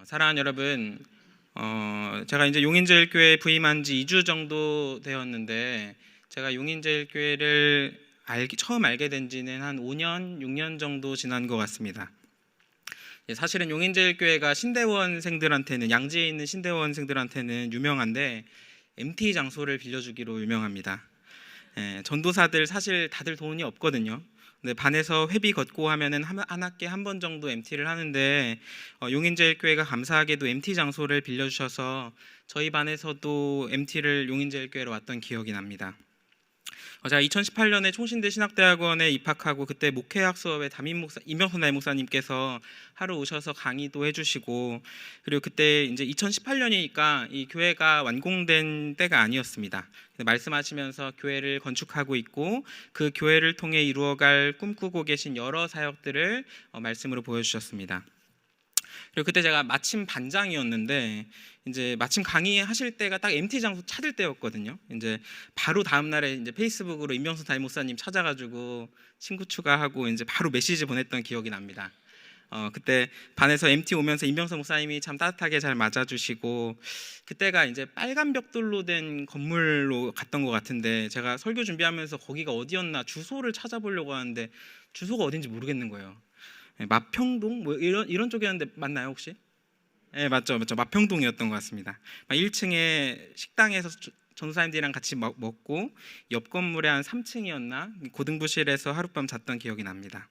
어, 사랑하는 여러분, 어, 제가 이제 용인제일교회 부임한 지 2주 정도 되었는데 제가 용인제일교회를 알기, 처음 알게 된 지는 한 5년, 6년 정도 지난 것 같습니다. 예, 사실은 용인제일교회가 신대원생들한테는 양지에 있는 신대원생들한테는 유명한데 MT 장소를 빌려주기로 유명합니다. 예, 전도사들 사실 다들 돈이 없거든요. 근데 반에서 회비 걷고 하면은 한, 한 학기에 한 번 정도 MT를 하는데 어, 용인제일교회가 감사하게도 MT 장소를 빌려주셔서 저희 반에서도 MT를 용인제일교회로 왔던 기억이 납니다. 어, 제가 2018년에 총신대 신학대학원에 입학하고 그때 목회학 수업에 담임 목사 임명선 나임 목사님께서 하루 오셔서 강의도 해주시고 그리고 그때 이제 2018년이니까 이 교회가 완공된 때가 아니었습니다. 말씀하시면서 교회를 건축하고 있고 그 교회를 통해 이루어갈 꿈꾸고 계신 여러 사역들을 어, 말씀으로 보여주셨습니다. 그리고 그때 제가 마침 반장이었는데 이제 마침 강의하실 때가 딱 MT 장소 찾을 때였거든요. 이제 바로 다음 날에 이제 페이스북으로 임명수 담임 목사님 찾아가지고 친구 추가하고 이제 바로 메시지 보냈던 기억이 납니다. 어 그때 반에서 MT 오면서 임명수 목사님이 참 따뜻하게 잘 맞아주시고 그때가 이제 빨간 벽돌로 된 건물로 갔던 것 같은데 제가 설교 준비하면서 거기가 어디였나 주소를 찾아보려고 하는데 주소가 어딘지 모르겠는 거예요. 예, 마평동 뭐 이런 이런 쪽이었는데 맞나요 혹시? 네 맞죠 맞죠 마평동이었던 것 같습니다. 1층에 식당에서 저- 전도사님들이랑 같이 먹, 먹고 옆 건물에 한 3층이었나 고등부실에서 하룻밤 잤던 기억이 납니다.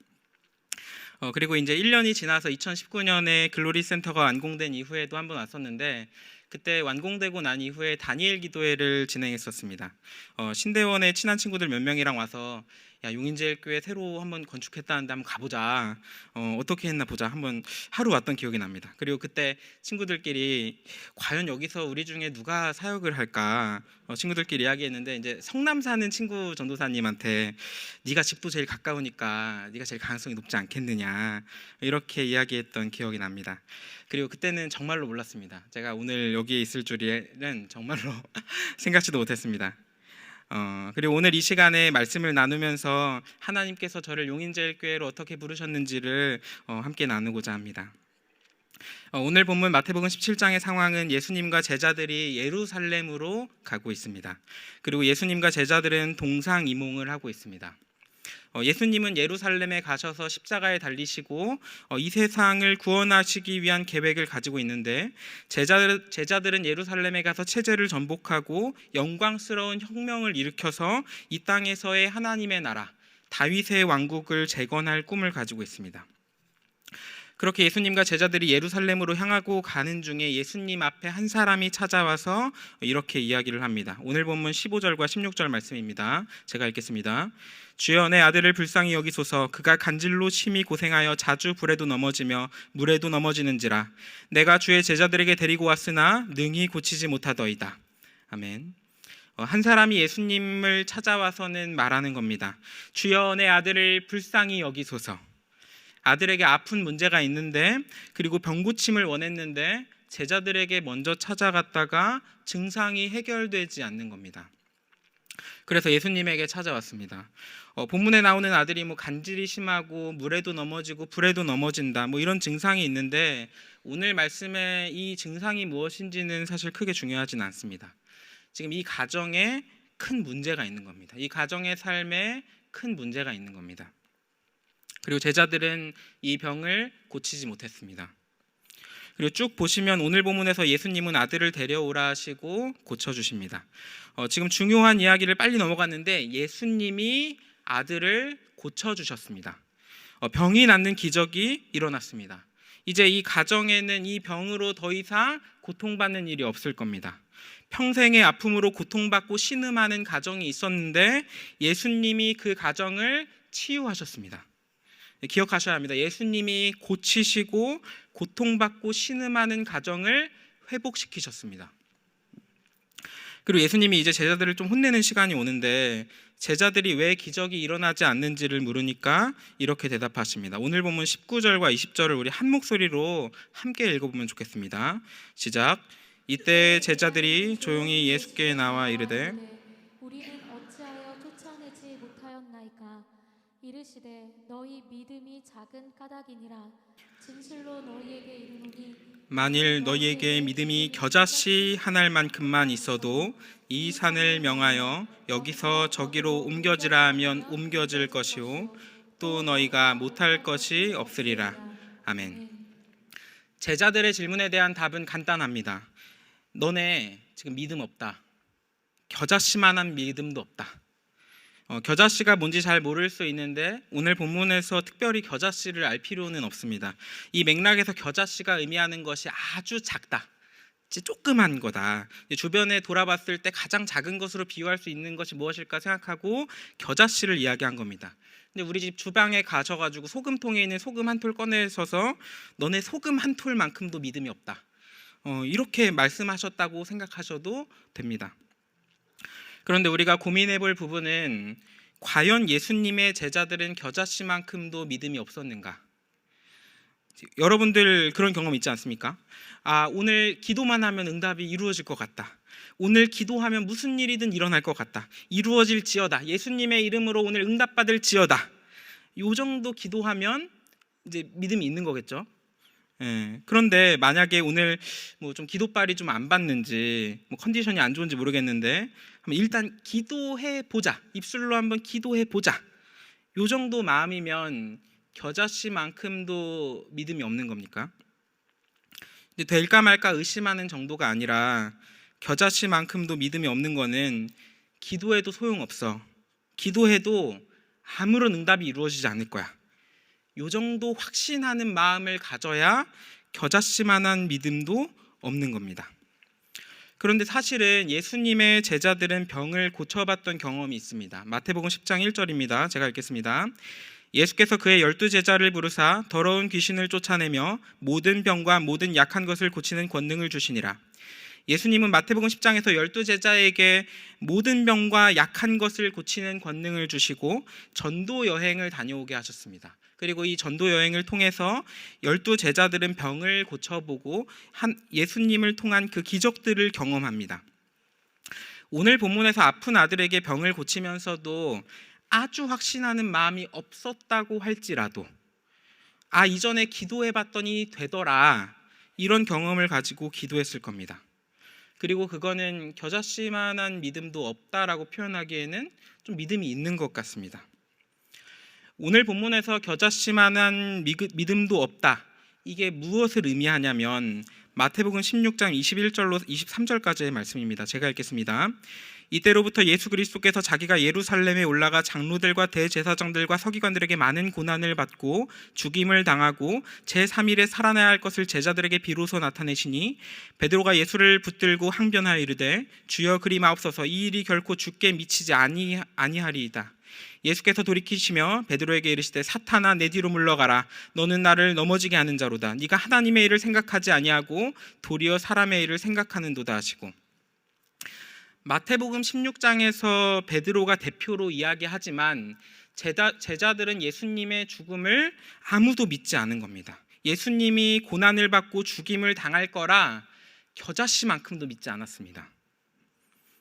어, 그리고 이제 1년이 지나서 2019년에 글로리 센터가 완공된 이후에도 한 번 왔었는데 그때 완공되고 난 이후에 다니엘 기도회를 진행했었습니다. 어, 신대원의 친한 친구들 몇 명이랑 와서 야 용인제일교회 새로 한번 건축했다는데 한번 가보자. 어, 어떻게 했나 보자. 한번 하루 왔던 기억이 납니다. 그리고 그때 친구들끼리 과연 여기서 우리 중에 누가 사역을 할까? 어, 친구들끼리 이야기했는데 이제 성남 사는 친구 전도사님한테 네가 집도 제일 가까우니까 네가 제일 가능성이 높지 않겠느냐 이렇게 이야기했던 기억이 납니다. 그리고 그때는 정말로 몰랐습니다. 제가 오늘 여기에 있을 줄은 정말로 생각지도 못했습니다. 어, 그리고 오늘 이 시간에 말씀을 나누면서 하나님께서 저를 용인제일교회로 어떻게 부르셨는지를 어, 함께 나누고자 합니다. 어, 오늘 본문 마태복음 17장의 상황은 예수님과 제자들이 예루살렘으로 가고 있습니다. 그리고 예수님과 제자들은 동상 이몽을 하고 있습니다. 어, 예수님은 예루살렘에 가셔서 십자가에 달리시고 어, 이 세상을 구원하시기 위한 계획을 가지고 있는데 제자들, 제자들은 예루살렘에 가서 체제를 전복하고 영광스러운 혁명을 일으켜서 이 땅에서의 하나님의 나라 다윗의 왕국을 재건할 꿈을 가지고 있습니다. 그렇게 예수님과 제자들이 예루살렘으로 향하고 가는 중에 예수님 앞에 한 사람이 찾아와서 이렇게 이야기를 합니다. 오늘 본문 15절과 16절 말씀입니다. 제가 읽겠습니다. 주여 내 아들을 불쌍히 여기소서 그가 간질로 심히 고생하여 자주 불에도 넘어지며 물에도 넘어지는지라 내가 주의 제자들에게 데리고 왔으나 능히 고치지 못하더이다. 아멘. 어, 한 사람이 예수님을 찾아와서는 말하는 겁니다. 주여 내 아들을 불쌍히 여기소서. 아들에게 아픈 문제가 있는데 그리고 병고침을 원했는데 제자들에게 먼저 찾아갔다가 증상이 해결되지 않는 겁니다. 그래서 예수님에게 찾아왔습니다. 어, 본문에 나오는 아들이 뭐 간질이 심하고 물에도 넘어지고 불에도 넘어진다 뭐 이런 증상이 있는데 오늘 말씀의 이 증상이 무엇인지는 사실 크게 중요하진 않습니다. 지금 이 가정에 큰 문제가 있는 겁니다. 이 가정의 삶에 큰 문제가 있는 겁니다. 그리고 제자들은 이 병을 고치지 못했습니다. 그리고 쭉 보시면 오늘 본문에서 예수님은 아들을 데려오라 하시고 고쳐 주십니다. 어, 지금 중요한 이야기를 빨리 넘어갔는데 예수님이 아들을 고쳐 주셨습니다. 어, 병이 낫는 기적이 일어났습니다. 이제 이 가정에는 이 병으로 더 이상 고통받는 일이 없을 겁니다. 평생의 아픔으로 고통받고 신음하는 가정이 있었는데 예수님이 그 가정을 치유하셨습니다. 기억하셔야 합니다. 예수님이 고치시고 고통받고 신음하는 가정을 회복시키셨습니다. 그리고 예수님이 이제 제자들을 좀 혼내는 시간이 오는데 제자들이 왜 기적이 일어나지 않는지를 물으니까 이렇게 대답하십니다. 오늘 보면 19절과 20절을 우리 한 목소리로 함께 읽어보면 좋겠습니다. 시작. 이때 제자들이 조용히 예수께 나와 이르되 우리는 어찌하여 쫓아내지 못하였나 이르시되 너희 믿음이 작은 까닭이니라 진실로 너희에게 이르노니 만일 너희에게 믿음이 겨자씨 한 알만큼만 있어도 이 산을 명하여 여기서 저기로 옮겨지라 하면 옮겨질 것이요 또 너희가 못할 것이 없으리라 아멘. 제자들의 질문에 대한 답은 간단합니다. 너네 지금 믿음 없다. 겨자씨만한 믿음도 없다. 어, 겨자씨가 뭔지 잘 모를 수 있는데 오늘 본문에서 특별히 겨자씨를 알 필요는 없습니다. 이 맥락에서 겨자씨가 의미하는 것이 아주 작다. 지- 조그만 거다. 주변에 돌아봤을 때 가장 작은 것으로 비유할 수 있는 것이 무엇일까 생각하고 겨자씨를 이야기한 겁니다. 근데 우리 집 주방에 가셔가지고 소금통에 있는 소금 한 톨 꺼내셔서 너네 소금 한 톨만큼도 믿음이 없다. 어, 이렇게 말씀하셨다고 생각하셔도 됩니다. 그런데 우리가 고민해 볼 부분은 과연 예수님의 제자들은 겨자씨만큼도 믿음이 없었는가? 여러분들 그런 경험 있지 않습니까? 아, 오늘 기도만 하면 응답이 이루어질 것 같다. 오늘 기도하면 무슨 일이든 일어날 것 같다. 이루어질지어다. 예수님의 이름으로 오늘 응답받을지어다. 요 정도 기도하면 이제 믿음이 있는 거겠죠. 예, 그런데 만약에 오늘 뭐 좀 기도빨이 좀 안 받는지 뭐 컨디션이 안 좋은지 모르겠는데 일단 기도해 보자. 입술로 한번 기도해 보자. 요 정도 마음이면 겨자 씨만큼도 믿음이 없는 겁니까? 이제 될까 말까 의심하는 정도가 아니라 겨자 씨만큼도 믿음이 없는 거는 기도해도 소용없어. 기도해도 아무런 응답이 이루어지지 않을 거야 요 정도 확신하는 마음을 가져야 겨자씨만한 믿음도 없는 겁니다. 그런데 사실은 예수님의 제자들은 병을 고쳐봤던 경험이 있습니다. 마태복음 10장 1절입니다. 제가 읽겠습니다. 예수께서 그의 열두 제자를 부르사 더러운 귀신을 쫓아내며 모든 병과 모든 약한 것을 고치는 권능을 주시니라. 예수님은 마태복음 10장에서 열두 제자에게 모든 병과 약한 것을 고치는 권능을 주시고 전도 여행을 다녀오게 하셨습니다. 그리고 이 전도 여행을 통해서 열두 제자들은 병을 고쳐보고 한 예수님을 통한 그 기적들을 경험합니다. 오늘 본문에서 아픈 아들에게 병을 고치면서도 아주 확신하는 마음이 없었다고 할지라도 아 이전에 기도해 봤더니 되더라 이런 경험을 가지고 기도했을 겁니다. 그리고 그거는 겨자씨만한 믿음도 없다라고 표현하기에는 좀 믿음이 있는 것 같습니다. 오늘 본문에서 겨자씨만한 믿음도 없다. 이게 무엇을 의미하냐면 마태복음 16장 21절로 23절까지의 말씀입니다. 제가 읽겠습니다. 이때로부터 예수 그리스도께서 자기가 예루살렘에 올라가 장로들과 대제사장들과 서기관들에게 많은 고난을 받고 죽임을 당하고 제3일에 살아나야 할 것을 제자들에게 비로소 나타내시니 베드로가 예수를 붙들고 항변하여 이르되 주여 그리 마옵소서 이 일이 결코 죽게 미치지 아니 아니하리이다. 예수께서 돌이키시며 베드로에게 이르시되 사탄아 내 뒤로 물러가라 너는 나를 넘어지게 하는 자로다 네가 하나님의 일을 생각하지 아니하고 도리어 사람의 일을 생각하는도다 하시고 마태복음 16장에서 베드로가 대표로 이야기하지만 제자, 제자들은 예수님의 죽음을 아무도 믿지 않은 겁니다. 예수님이 고난을 받고 죽임을 당할 거라 겨자씨만큼도 믿지 않았습니다.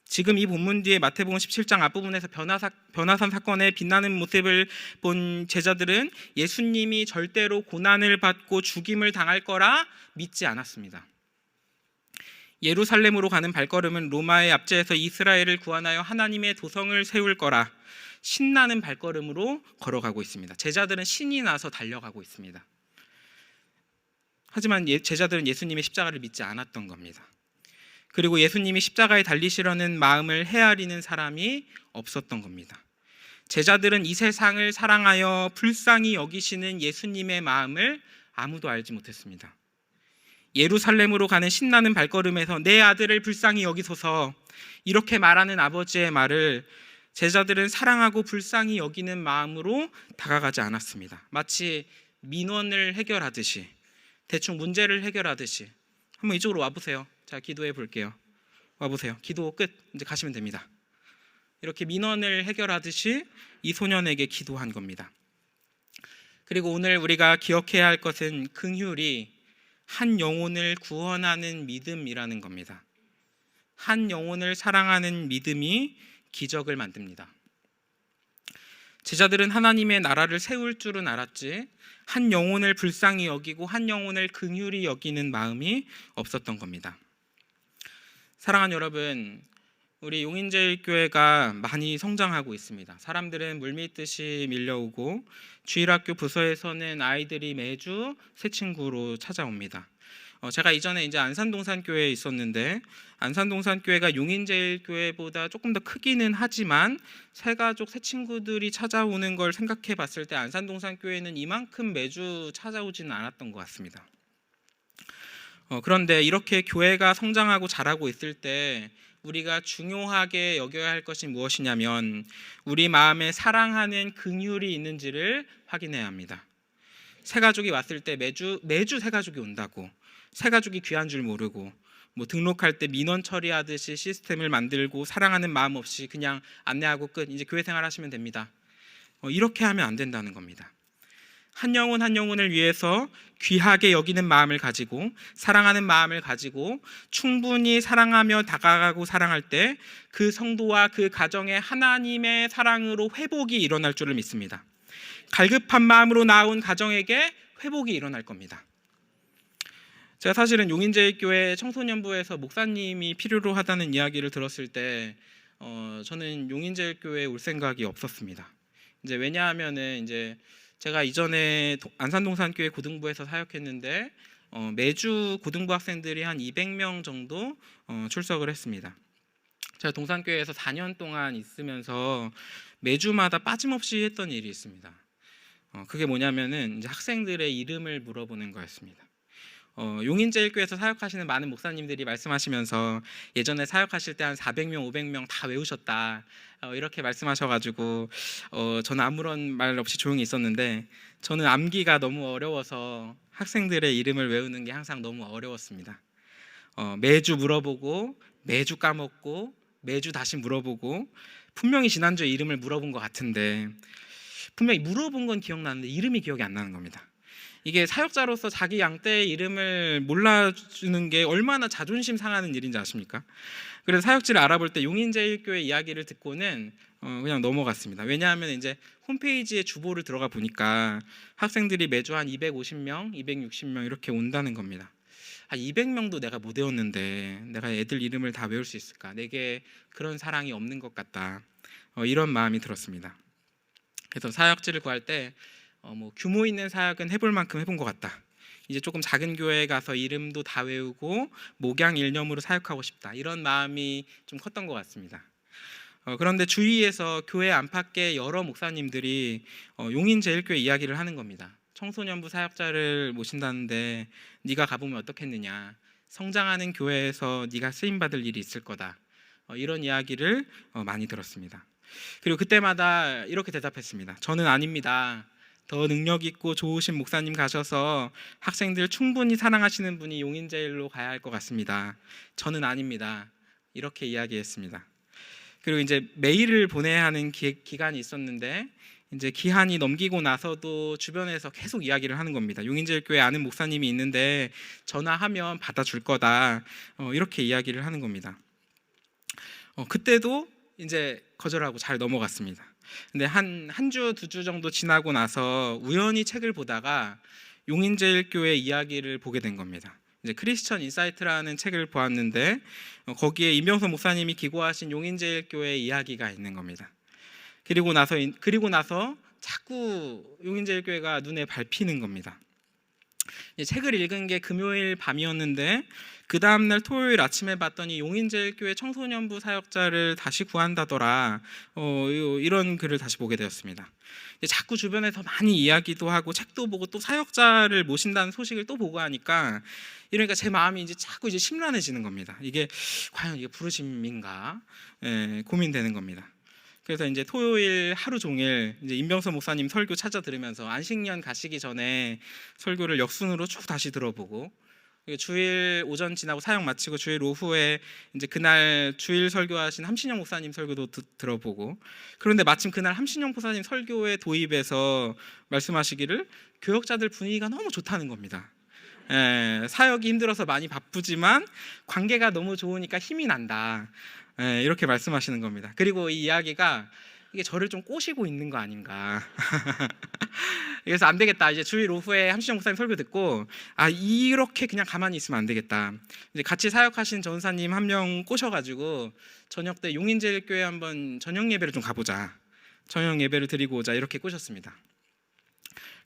지금 이 본문 뒤에 마태복음 17장 앞부분에서 변화사, 변화산 사건의 빛나는 모습을 본 제자들은 예수님이 절대로 고난을 받고 죽임을 당할 거라 믿지 않았습니다. 예루살렘으로 가는 발걸음은 로마의 압제에서 이스라엘을 구원하여 하나님의 도성을 세울 거라 신나는 발걸음으로 걸어가고 있습니다. 제자들은 신이 나서 달려가고 있습니다. 하지만 예- 제자들은 예수님의 십자가를 믿지 않았던 겁니다. 그리고 예수님이 십자가에 달리시려는 마음을 헤아리는 사람이 없었던 겁니다. 제자들은 이 세상을 사랑하여 불쌍히 여기시는 예수님의 마음을 아무도 알지 못했습니다. 예루살렘으로 가는 신나는 발걸음에서 내 아들을 불쌍히 여기소서 이렇게 말하는 아버지의 말을 제자들은 사랑하고 불쌍히 여기는 마음으로 다가가지 않았습니다. 마치 민원을 해결하듯이 대충 문제를 해결하듯이 한번 이쪽으로 와 보세요. 자, 기도해 볼게요. 와 보세요. 기도 끝. 이제 가시면 됩니다. 이렇게 민원을 해결하듯이 이 소년에게 기도한 겁니다. 그리고 오늘 우리가 기억해야 할 것은 긍휼이 한 영혼을 구원하는 믿음이라는 겁니다. 한 영혼을 사랑하는 믿음이 기적을 만듭니다. 제자들은 하나님의 나라를 세울 줄은 알았지 한 영혼을 불쌍히 여기고 한 영혼을 긍휼히 여기는 마음이 없었던 겁니다. 사랑하는 여러분, 우리 용인제일교회가 많이 성장하고 있습니다. 사람들은 물밀듯이 밀려오고 주일학교 부서에서는 아이들이 매주 새 친구로 찾아옵니다. 어, 제가 이전에 이제 안산동산교회에 있었는데 안산동산교회가 용인제일교회보다 조금 더 크기는 하지만 새 가족 새 친구들이 찾아오는 걸 생각해 봤을 때 안산동산교회는 이만큼 매주 찾아오지는 않았던 것 같습니다. 어, 그런데 이렇게 교회가 성장하고 자라고 있을 때 우리가 중요하게 여겨야 할 것이 무엇이냐면 우리 마음에 사랑하는 긍휼이 있는지를 확인해야 합니다. 새 가족이 왔을 때 매주 매주 새 가족이 온다고 새 가족이 귀한 줄 모르고 뭐 등록할 때 민원 처리하듯이 시스템을 만들고 사랑하는 마음 없이 그냥 안내하고 끝 이제 교회 생활 하시면 됩니다. 어, 이렇게 하면 안 된다는 겁니다. 한 영혼 한 영혼을 위해서 귀하게 여기는 마음을 가지고 사랑하는 마음을 가지고 충분히 사랑하며 다가가고 사랑할 때 그 성도와 그 가정에 하나님의 사랑으로 회복이 일어날 줄을 믿습니다. 갈급한 마음으로 나온 가정에게 회복이 일어날 겁니다. 제가 사실은 용인제일교회 청소년부에서 목사님이 필요로 하다는 이야기를 들었을 때 어, 저는 용인제일교회에 올 생각이 없었습니다. 이제 왜냐하면은 이제 제가 이전에 도- 안산동산교회 고등부에서 사역했는데 어, 매주 고등부 학생들이 한 200명 정도 어, 출석을 했습니다. 제가 동산교회에서 4년 동안 있으면서 매주마다 빠짐없이 했던 일이 있습니다. 어, 그게 뭐냐면은 이제 학생들의 이름을 물어보는 거였습니다. 어, 용인제일교회에서 사역하시는 많은 목사님들이 말씀하시면서 예전에 사역하실 때 한 400명, 500명 다 외우셨다 어, 이렇게 말씀하셔가지고 어, 저는 아무런 말 없이 조용히 있었는데 저는 암기가 너무 어려워서 학생들의 이름을 외우는 게 항상 너무 어려웠습니다. 어, 매주 물어보고 매주 까먹고 매주 다시 물어보고 분명히 지난주에 이름을 물어본 것 같은데 분명히 물어본 건 기억나는데 이름이 기억이 안 나는 겁니다. 이게 사역자로서 자기 양떼의 이름을 몰라주는 게 얼마나 자존심 상하는 일인지 아십니까? 그래서 사역지를 알아볼 때 용인제일교회 이야기를 듣고는 어, 그냥 넘어갔습니다. 왜냐하면 이제 홈페이지에 주보를 들어가 보니까 학생들이 매주 한 250명, 260명 이렇게 온다는 겁니다. 아, 200명도 내가 못 외웠는데 내가 애들 이름을 다 외울 수 있을까? 내게 그런 사랑이 없는 것 같다. 어, 이런 마음이 들었습니다. 그래서 사역지를 구할 때 어, 뭐 규모 있는 사역은 해볼 만큼 해본 것 같다. 이제 조금 작은 교회에 가서 이름도 다 외우고 목양 일념으로 사역하고 싶다. 이런 마음이 좀 컸던 것 같습니다. 어, 그런데 주위에서 교회 안팎의 여러 목사님들이 어, 용인 제일교회 이야기를 하는 겁니다. 청소년부 사역자를 모신다는데 네가 가보면 어떻겠느냐. 성장하는 교회에서 네가 쓰임 받을 일이 있을 거다. 어, 이런 이야기를 어, 많이 들었습니다. 그리고 그때마다 이렇게 대답했습니다. 저는 아닙니다. 더 능력 있고 좋으신 목사님 가셔서 학생들 충분히 사랑하시는 분이 용인제일로 가야 할 것 같습니다. 저는 아닙니다. 이렇게 이야기했습니다. 그리고 이제 메일을 보내야 하는 기, 기간이 있었는데 이제 기한이 넘기고 나서도 주변에서 계속 이야기를 하는 겁니다. 용인제일교회 아는 목사님이 있는데 전화하면 받아줄 거다. 어, 이렇게 이야기를 하는 겁니다. 어, 그때도 이제 거절하고 잘 넘어갔습니다. 근데 한 한 주두주 정도 지나고 나서 우연히 책을 보다가 용인제일교회 이야기를 보게 된 겁니다. 이제 크리스천 인사이트라는 책을 보았는데 어, 거기에 임병선 목사님이 기고하신 용인제일교회 이야기가 있는 겁니다. 그리고 나서 그리고 나서 자꾸 용인제일교회가 눈에 밟히는 겁니다. 이 책을 읽은 게 금요일 밤이었는데 그 다음 날 토요일 아침에 봤더니 용인제일교회 청소년부 사역자를 다시 구한다더라. 어, 요- 이런 글을 다시 보게 되었습니다. 자꾸 주변에서 많이 이야기도 하고 책도 보고 또 사역자를 모신다는 소식을 또 보고 하니까 이러니까 제 마음이 이제 자꾸 이제 심란해지는 겁니다. 이게 과연 이게 부르심인가 예, 고민되는 겁니다. 그래서 이제 토요일 하루 종일 이제 임병선 목사님 설교 찾아 들으면서 안식년 가시기 전에 설교를 역순으로 쭉 다시 들어보고 주일 오전 지나고 사역 마치고 주일 오후에 이제 그날 주일 설교하신 함신영 목사님 설교도 드- 들어보고 그런데 마침 그날 함신영 목사님 설교에 도입해서 말씀하시기를 교역자들 분위기가 너무 좋다는 겁니다. 예, 사역이 힘들어서 많이 바쁘지만 관계가 너무 좋으니까 힘이 난다. 예, 이렇게 말씀하시는 겁니다. 그리고 이 이야기가 이게 저를 좀 꼬시고 있는 거 아닌가. 그래서 안 되겠다. 이제 주일 오후에 함시정 목사님 설교 듣고 아 이렇게 그냥 가만히 있으면 안 되겠다. 이제 같이 사역하신 전사님 한 명 꼬셔가지고 저녁 때 용인제일교회 한번 저녁 예배를 좀 가보자. 저녁 예배를 드리고 오자 이렇게 꼬셨습니다.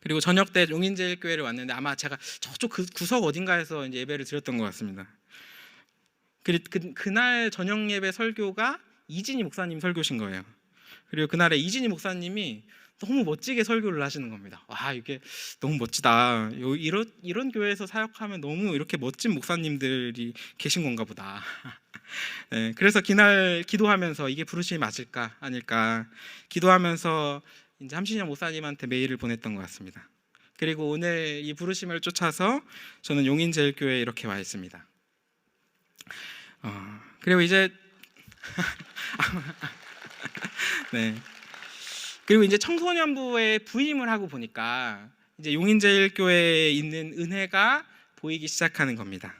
그리고 저녁 때 용인제일교회를 왔는데 아마 제가 저쪽 그 구석 어딘가에서 이제 예배를 드렸던 것 같습니다. 그, 그 그날 저녁 예배 설교가 이진희 목사님 설교신 거예요. 그리고 그날에 이진희 목사님이 너무 멋지게 설교를 하시는 겁니다. 와 이게 너무 멋지다. 요- 이런 이런 교회에서 사역하면 너무 이렇게 멋진 목사님들이 계신 건가 보다. 네, 그래서 그날 기도하면서 이게 부르심이 맞을까 아닐까 기도하면서 이제 함신영 목사님한테 메일을 보냈던 것 같습니다. 그리고 오늘 이 부르심을 쫓아서 저는 용인제일교회에 이렇게 와 있습니다. 어, 그리고 이제 네. 그리고 이제 청소년부에 부임을 하고 보니까 이제 용인제일교회에 있는 은혜가 보이기 시작하는 겁니다.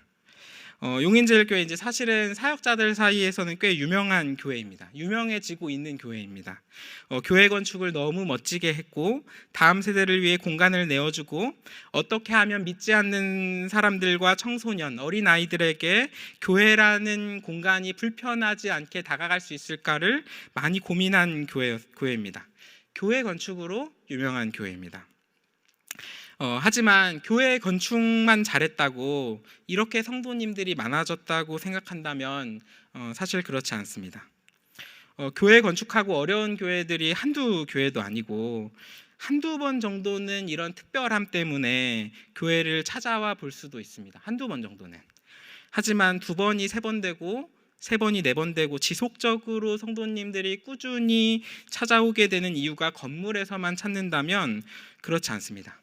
어, 용인제일교회 이제 사실은 사역자들 사이에서는 꽤 유명한 교회입니다. 유명해지고 있는 교회입니다. 어, 교회 건축을 너무 멋지게 했고 다음 세대를 위해 공간을 내어주고 어떻게 하면 믿지 않는 사람들과 청소년 어린 아이들에게 교회라는 공간이 불편하지 않게 다가갈 수 있을까를 많이 고민한 교회, 교회입니다. 교회 건축으로 유명한 교회입니다. 어, 하지만 교회 건축만 잘했다고 이렇게 성도님들이 많아졌다고 생각한다면 어, 사실 그렇지 않습니다. 어, 교회 건축하고 어려운 교회들이 한두 교회도 아니고 한두 번 정도는 이런 특별함 때문에 교회를 찾아와 볼 수도 있습니다. 한두 번 정도는. 하지만 두 번이 세 번 되고 세 번이 네 번 되고 지속적으로 성도님들이 꾸준히 찾아오게 되는 이유가 건물에서만 찾는다면 그렇지 않습니다.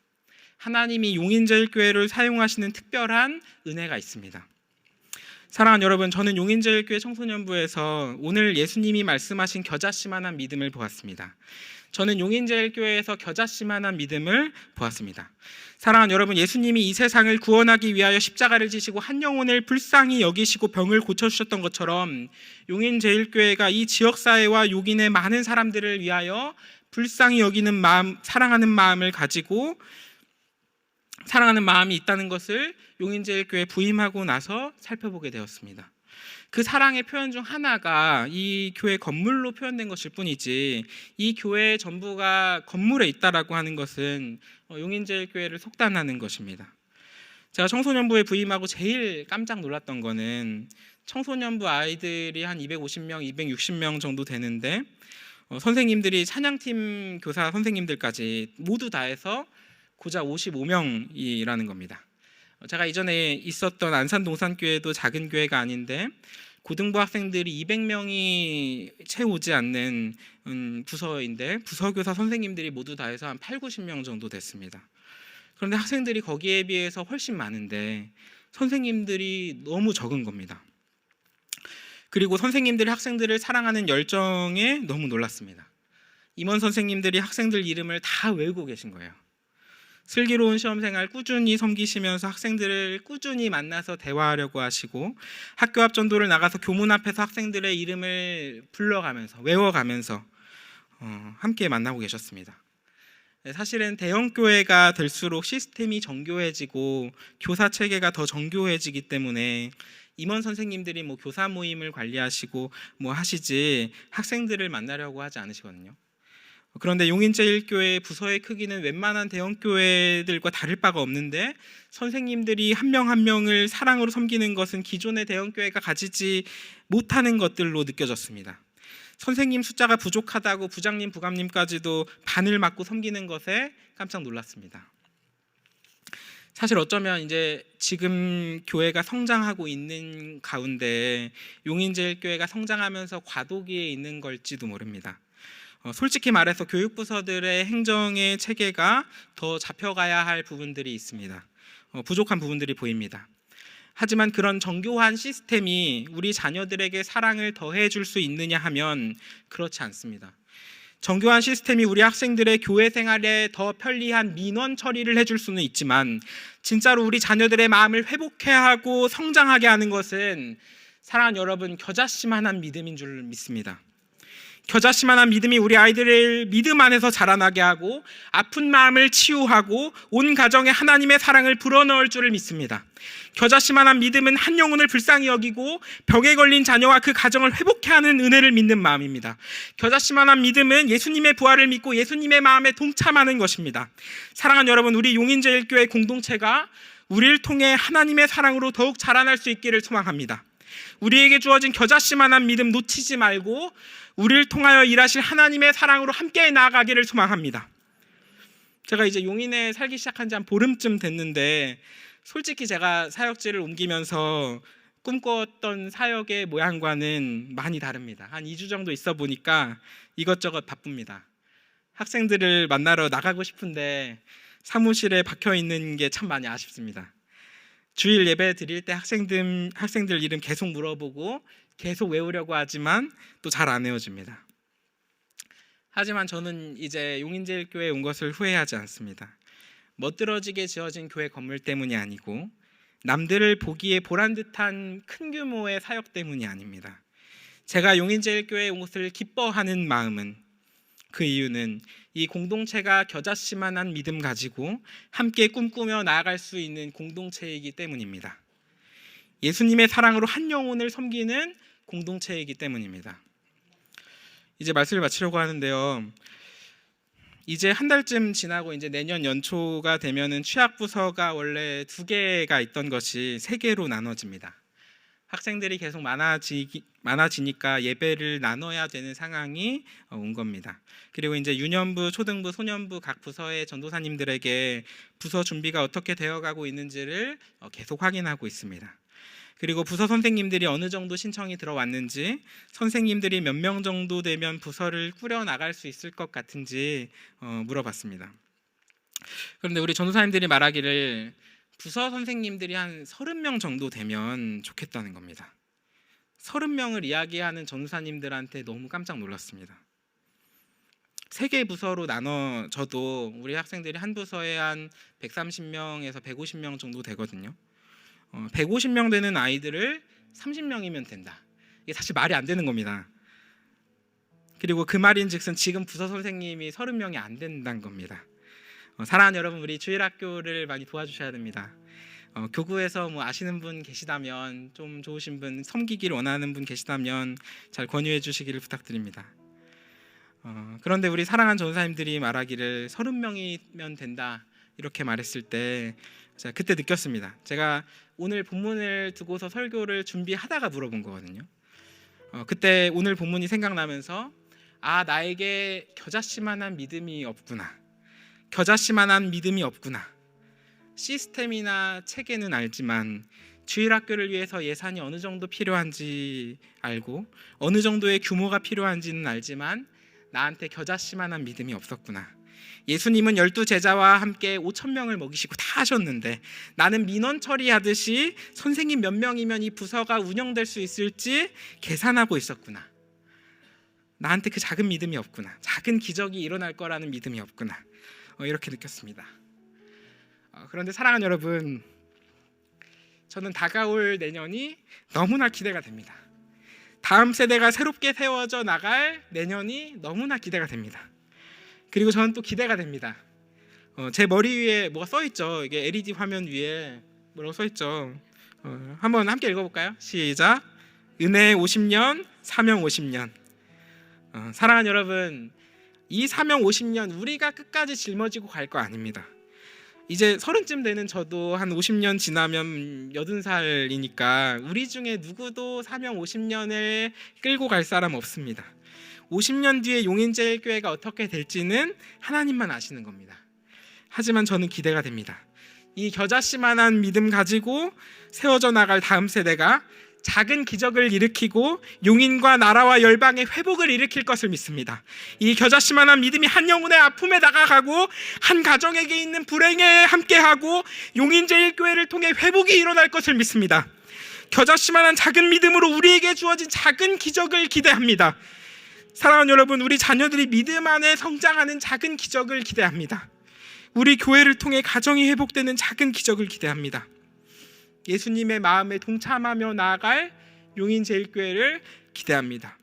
하나님이 용인제일 교회를 사용하시는 특별한 은혜가 있습니다. 사랑하는 여러분, 저는 용인제일 교회 청소년부에서 오늘 예수님이 말씀하신 겨자씨만한 믿음을 보았습니다. 저는 용인제일교회에서 겨자씨만한 믿음을 보았습니다. 사랑하는 여러분, 예수님이 이 세상을 구원하기 위하여 십자가를 지시고 한 영혼을 불쌍히 여기시고 병을 고쳐주셨던 것처럼 용인제일교회가 이 지역사회와 용인의 많은 사람들을 위하여 불쌍히 여기는 마음, 사랑하는 마음을 가지고 사랑하는 마음이 있다는 것을 용인제일교회 부임하고 나서 살펴보게 되었습니다. 그 사랑의 표현 중 하나가 이 교회 건물로 표현된 것일 뿐이지 이 교회 전부가 건물에 있다라고 하는 것은 어, 용인제일교회를 속단하는 것입니다. 제가 청소년부에 부임하고 제일 깜짝 놀랐던 거는 청소년부 아이들이 한 250명, 260명 정도 되는데 어, 선생님들이 찬양팀 교사 선생님들까지 모두 다 해서 고작 55명이라는 겁니다. 어, 제가 이전에 있었던 안산 동산교회도 작은 교회가 아닌데 고등부 학생들이 200명이 채 오지 않는 음, 부서인데 부서교사 선생님들이 모두 다 해서 한 8, 90명 정도 됐습니다. 그런데 학생들이 거기에 비해서 훨씬 많은데 선생님들이 너무 적은 겁니다. 그리고 선생님들이 학생들을 사랑하는 열정에 너무 놀랐습니다. 임원 선생님들이 학생들 이름을 다 외우고 계신 거예요. 슬기로운 시험생활 꾸준히 섬기시면서 학생들을 꾸준히 만나서 대화하려고 하시고 학교 앞 전도를 나가서 교문 앞에서 학생들의 이름을 불러가면서 외워가면서 어, 함께 만나고 계셨습니다. 네, 사실은 대형 교회가 될수록 시스템이 정교해지고 교사 체계가 더 정교해지기 때문에 임원 선생님들이 뭐 교사 모임을 관리하시고 뭐 하시지 학생들을 만나려고 하지 않으시거든요. 그런데 용인제일교회 부서의 크기는 웬만한 대형 교회들과 다를 바가 없는데 선생님들이 한명한 명을 사랑으로 섬기는 것은 기존의 대형 교회가 가지지 못하는 것들로 느껴졌습니다. 선생님 숫자가 부족하다고 부장님, 부감님까지도 반을 맞고 섬기는 것에 깜짝 놀랐습니다. 사실 어쩌면 이제 지금 교회가 성장하고 있는 가운데 용인제일교회가 성장하면서 과도기에 있는 걸지도 모릅니다. 어, 솔직히 말해서 교육부서들의 행정의 체계가 더 잡혀가야 할 부분들이 있습니다. 어, 부족한 부분들이 보입니다. 하지만 그런 정교한 시스템이 우리 자녀들에게 사랑을 더해 줄 수 있느냐 하면 그렇지 않습니다. 정교한 시스템이 우리 학생들의 교회 생활에 더 편리한 민원 처리를 해줄 수는 있지만 진짜로 우리 자녀들의 마음을 회복해야 하고 성장하게 하는 것은 사랑하는 여러분 겨자씨만한 믿음인 줄 믿습니다. 겨자씨만한 믿음이 우리 아이들을 믿음 안에서 자라나게 하고 아픈 마음을 치유하고 온 가정에 하나님의 사랑을 불어넣을 줄을 믿습니다. 겨자씨만한 믿음은 한 영혼을 불쌍히 여기고 병에 걸린 자녀와 그 가정을 회복해 하는 은혜를 믿는 마음입니다. 겨자씨만한 믿음은 예수님의 부활을 믿고 예수님의 마음에 동참하는 것입니다. 사랑하는 여러분, 우리 용인제일교회 공동체가 우리를 통해 하나님의 사랑으로 더욱 자라날 수 있기를 소망합니다. 우리에게 주어진 겨자씨만한 믿음 놓치지 말고 우리를 통하여 일하실 하나님의 사랑으로 함께 나아가기를 소망합니다. 제가 이제 용인에 살기 시작한 지 한 보름쯤 됐는데 솔직히 제가 사역지를 옮기면서 꿈꿨던 사역의 모양과는 많이 다릅니다. 한 2주 정도 있어 보니까 이것저것 바쁩니다. 학생들을 만나러 나가고 싶은데 사무실에 박혀 있는 게 참 많이 아쉽습니다. 주일 예배 드릴 때 학생들 학생들 이름 계속 물어보고 계속 외우려고 하지만 또 잘 안 외워집니다. 하지만 저는 이제 용인제일교회에 온 것을 후회하지 않습니다. 멋들어지게 지어진 교회 건물 때문이 아니고 남들을 보기에 보란 듯한 큰 규모의 사역 때문이 아닙니다. 제가 용인제일교회에 온 것을 기뻐하는 마음은 그 이유는 이 공동체가 겨자씨만한 믿음 가지고 함께 꿈꾸며 나아갈 수 있는 공동체이기 때문입니다. 예수님의 사랑으로 한 영혼을 섬기는 공동체이기 때문입니다. 이제 말씀을 마치려고 하는데요. 이제 한 달쯤 지나고 이제 내년 연초가 되면은 취약 부서가 원래 두 개가 있던 것이 세 개로 나눠집니다. 학생들이 계속 많아지 많아지니까 예배를 나눠야 되는 상황이 어, 온 겁니다. 그리고 이제 유년부, 초등부, 소년부 각 부서의 전도사님들에게 부서 준비가 어떻게 되어가고 있는지를 어, 계속 확인하고 있습니다. 그리고 부서 선생님들이 어느 정도 신청이 들어왔는지, 선생님들이 몇 명 정도 되면 부서를 꾸려 나갈 수 있을 것 같은지 어, 물어봤습니다. 그런데 우리 전도사님들이 말하기를 부서 선생님들이 한 30명 정도 되면 좋겠다는 겁니다. 30명을 이야기하는 전도사님들한테 너무 깜짝 놀랐습니다. 세 개 부서로 나눠져도 우리 학생들이 한 부서에 한 130명에서 150명 정도 되거든요. 어, 150명 되는 아이들을 30명이면 된다. 이게 사실 말이 안 되는 겁니다. 그리고 그 말인즉슨 지금 부서 선생님이 30명이 안 된다는 겁니다. 어, 사랑하는 여러분, 우리 주일학교를 많이 도와주셔야 됩니다. 어, 교구에서 뭐 아시는 분 계시다면 좀 좋으신 분 섬기기를 원하는 분 계시다면 잘 권유해 주시기를 부탁드립니다. 어, 그런데 우리 사랑하는 전사님들이 말하기를 30명이면 된다 이렇게 말했을 때 제가 그때 느꼈습니다. 제가 오늘 본문을 두고서 설교를 준비하다가 물어본 거거든요. 어, 그때 오늘 본문이 생각나면서 아 나에게 겨자씨만한 믿음이 없구나. 겨자씨만한 믿음이 없구나. 시스템이나 체계는 알지만 주일 학교를 위해서 예산이 어느 정도 필요한지 알고 어느 정도의 규모가 필요한지는 알지만 나한테 겨자씨만한 믿음이 없었구나. 예수님은 열두 제자와 함께 5천 명을 먹이시고 다 하셨는데 나는 민원 처리하듯이 선생님 몇 명이면 이 부서가 운영될 수 있을지 계산하고 있었구나. 나한테 그 작은 믿음이 없구나. 작은 기적이 일어날 거라는 믿음이 없구나. 어, 이렇게 느꼈습니다. 어, 그런데 사랑하는 여러분, 저는 다가올 내년이 너무나 기대가 됩니다. 다음 세대가 새롭게 세워져 나갈 내년이 너무나 기대가 됩니다. 그리고 저는 또 기대가 됩니다. 어, 제 머리 위에 뭐가 써 있죠. 이게 LED 화면 위에 뭐라고 써 있죠. 어, 한번 함께 읽어볼까요? 시작. 은혜 50년, 사명 50년. 어, 사랑하는 여러분, 이 사명 50년 우리가 끝까지 짊어지고 갈 거 아닙니다. 이제 서른쯤 되는 저도 한 50년 지나면 80살이니까 우리 중에 누구도 사명 50년을 끌고 갈 사람 없습니다. 50년 뒤에 용인제일교회가 어떻게 될지는 하나님만 아시는 겁니다. 하지만 저는 기대가 됩니다. 이 겨자씨만한 믿음 가지고 세워져 나갈 다음 세대가 작은 기적을 일으키고 용인과 나라와 열방의 회복을 일으킬 것을 믿습니다. 이 겨자씨만한 믿음이 한 영혼의 아픔에 다가가고 한 가정에게 있는 불행에 함께하고 용인제일교회를 통해 회복이 일어날 것을 믿습니다. 겨자씨만한 작은 믿음으로 우리에게 주어진 작은 기적을 기대합니다. 사랑하는 여러분, 우리 자녀들이 믿음 안에 성장하는 작은 기적을 기대합니다. 우리 교회를 통해 가정이 회복되는 작은 기적을 기대합니다. 예수님의 마음에 동참하며 나아갈 용인제일교회를 기대합니다.